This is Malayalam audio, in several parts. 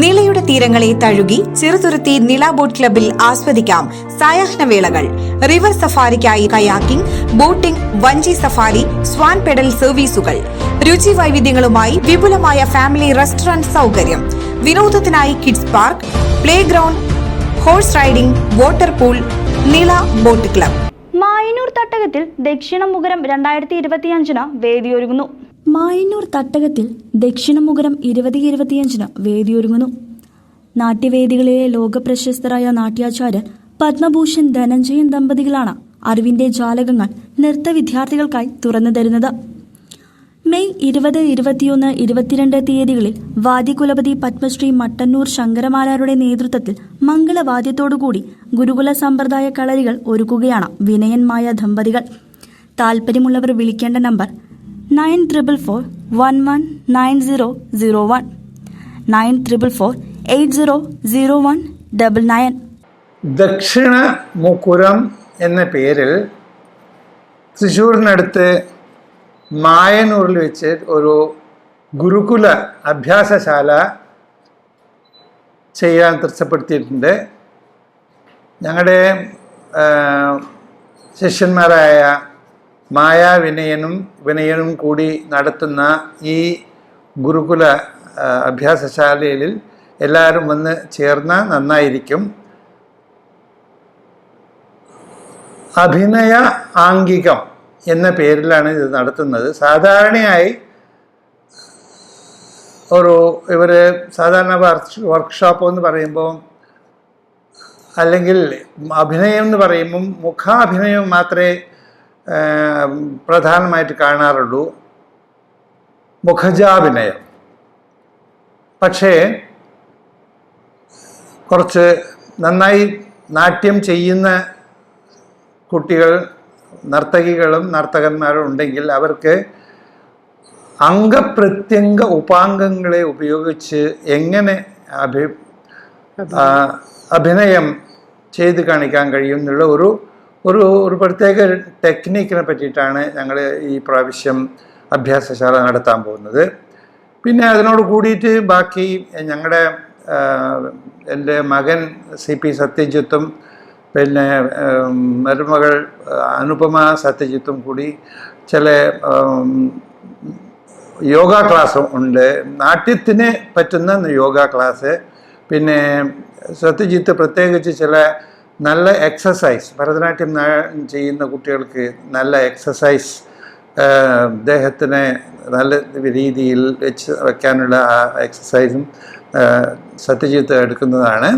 നിളയുടെ തീരങ്ങളെ തഴുകി ചെറുതുരുത്തി നില ബോട്ട് ക്ലബിൽ ആസ്വദിക്കാം സായാഹ്ന വേളകൾ. റിവർ സഫാരിക്കായി കയാക്കിംഗ് ബോട്ടിംഗ് വഞ്ചി സഫാരി സ്വാൻ പെഡൽ സർവീസുകൾ. രുചി വൈവിധ്യങ്ങളുമായി വിപുലമായ ഫാമിലി റെസ്റ്റോറന്റ് സൗകര്യം. വിനോദത്തിനായി kids park play ground horse riding water pool Nila boat club. Mayanur തട്ടകത്തിൽ ദക്ഷിണ മുഖരം രണ്ടായിരത്തി ഇരുപത്തിയഞ്ചിന് വേദിയൊരുങ്ങുന്നു. മായന്നൂർ തട്ടകത്തിൽ ദക്ഷിണമുഖരം ഇരുപത് ഇരുപത്തിയഞ്ചിന് വേദിയൊരുങ്ങുന്നു. നാട്യവേദികളിലെ ലോകപ്രശസ്തരായ നാട്യാചാര്യൻ പത്മഭൂഷൺ ധനഞ്ജയൻ ദമ്പതികളാണ് അറിവിന്റെ ജാലകങ്ങൾ നൃത്ത വിദ്യാർത്ഥികൾക്കായി തുറന്നു തരുന്നത്. മെയ് ഇരുപത് ഇരുപത്തിയൊന്ന് ഇരുപത്തിരണ്ട് തീയതികളിൽ വാദ്യകുലപതി പത്മശ്രീ മട്ടന്നൂർ ശങ്കരമാലാരുടെ നേതൃത്വത്തിൽ മംഗളവാദ്യത്തോടുകൂടി ഗുരുകുല സമ്പ്രദായ കളരികൾ ഒരുക്കുകയാണ് വിനയന്മായ ദമ്പതികൾ. താല്പര്യമുള്ളവർ വിളിക്കേണ്ട number nine triple four one one nine zero zero one. Nine triple four eight zero zero one double nine. ദക്ഷിണ മുക്കുരം എന്ന പേരിൽ തൃശ്ശൂരിനടുത്ത് മായനൂരിൽ വെച്ച് ഒരു ഗുരുകുല അഭ്യാസശാല ചെയ്യാൻ തൃപ്തിപ്പെടുത്തിയിട്ടുണ്ട്. ഞങ്ങളുടെ ശിഷ്യന്മാരായ മായ വിനയനും കൂടി നടത്തുന്ന ഈ ഗുരുകുല അഭ്യാസശാലയിൽ എല്ലാവരും വന്ന് ചേർന്നാൽ നന്നായിരിക്കും. അഭിനയ ആംഗികം എന്ന പേരിലാണ് ഇത് നടത്തുന്നത്. സാധാരണയായി ഒരു ഇവർ സാധാരണ വർക്ക്ഷോപ്പ് എന്ന് പറയുമ്പോൾ അല്ലെങ്കിൽ അഭിനയം എന്ന് പറയുമ്പം മുഖാഭിനയം മാത്രമേ പ്രധാനമായിട്ട് കാണാറുള്ളൂ മുഖജാഭിനയം. പക്ഷേ കുറച്ച് നന്നായി നാട്യം ചെയ്യുന്ന കുട്ടികൾ നർത്തകികളും നർത്തകന്മാരും ഉണ്ടെങ്കിൽ അവർക്ക് അംഗപ്രത്യംഗ ഉപാംഗങ്ങളെ ഉപയോഗിച്ച് എങ്ങനെ അഭി അഭിനയം ചെയ്ത് കാണിക്കാൻ കഴിയും എന്നുള്ള ഒരു ഒരു ഒരു പ്രത്യേക ടെക്നിക്കിനെ പറ്റിയിട്ടാണ് ഞങ്ങൾ ഈ പ്രാവശ്യം അഭ്യാസശാല നടത്താൻ പോകുന്നത്. പിന്നെ അതിനോട് കൂടിയിട്ട് ബാക്കി ഞങ്ങളുടെ എന്റെ മകൻ സി പി സത്യജിത്തും പിന്നെ മരുമകൾ അനുപമ സത്യജിത്തും കൂടി ചില യോഗ ക്ലാസ് ഉണ്ട്. നാട്യത്തിന് പറ്റുന്ന യോഗ ക്ലാസ്. പിന്നെ സത്യജിത്ത് പ്രത്യേകിച്ച് ചില നല്ല എക്സസൈസ് ഭരതനാട്യം ചെയ്യുന്ന കുട്ടികൾക്ക് നല്ല എക്സസൈസ് ദേഹത്തിനെ നല്ല രീതിയിൽ വെച്ച് വയ്ക്കാനുള്ള ആ എക്സസൈസും സത്യജിത്ത് എടുക്കുന്നതാണ്.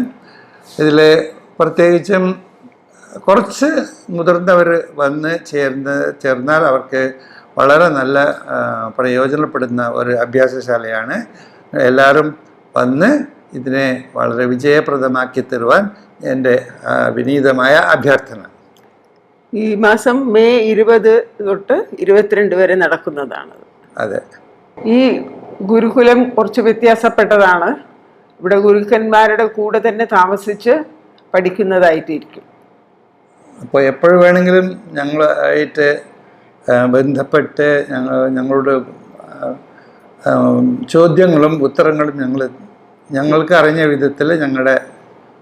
ഇതിൽ പ്രത്യേകിച്ചും കുറച്ച് മുതിർന്നവർ വന്ന് ചേർന്ന് ചേർന്നാൽ അവർക്ക് വളരെ നല്ല പ്രയോജനപ്പെടുന്ന ഒരു അഭ്യാസശാലയാണ്. എല്ലാവരും വന്ന് ഇതിനെ വളരെ വിജയപ്രദമാക്കി തരുവാൻ എന്റെ വിനീതമായ അഭ്യർത്ഥന. ഈ മാസം മെയ് ഇരുപത് തൊട്ട് ഇരുപത്തിരണ്ട് വരെ നടക്കുന്നതാണ്. അതെ. ഈ ഗുരുകുലം കുറച്ച് വ്യത്യാസപ്പെട്ടതാണ്. ഇവിടെ ഗുരുക്കന്മാരുടെ കൂടെ തന്നെ താമസിച്ച് പഠിക്കുന്നതായിട്ടിരിക്കും. അപ്പോൾ എപ്പോഴും വേണമെങ്കിലും ഞങ്ങളായിട്ട് ബന്ധപ്പെട്ട് ഞങ്ങൾ ഞങ്ങളോട് ചോദ്യങ്ങളും ഉത്തരങ്ങളും ഞങ്ങൾ ഞങ്ങൾക്ക് അറിഞ്ഞ വിധത്തിൽ ഞങ്ങളുടെ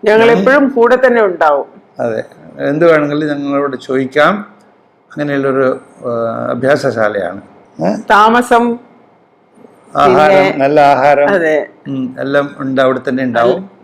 ഞങ്ങൾ എപ്പോഴും കൂടെ തന്നെ ഉണ്ടാവും. അതെ. എന്ത് വേണമെങ്കിലും ഞങ്ങളോട് ചോദിക്കാം. അങ്ങനെയുള്ളൊരു അഭ്യാസശാലയാണ്. താമസം ആഹാരം നല്ല ആഹാരം എല്ലാം ഉണ്ട് അവിടെ തന്നെ ഉണ്ടാവും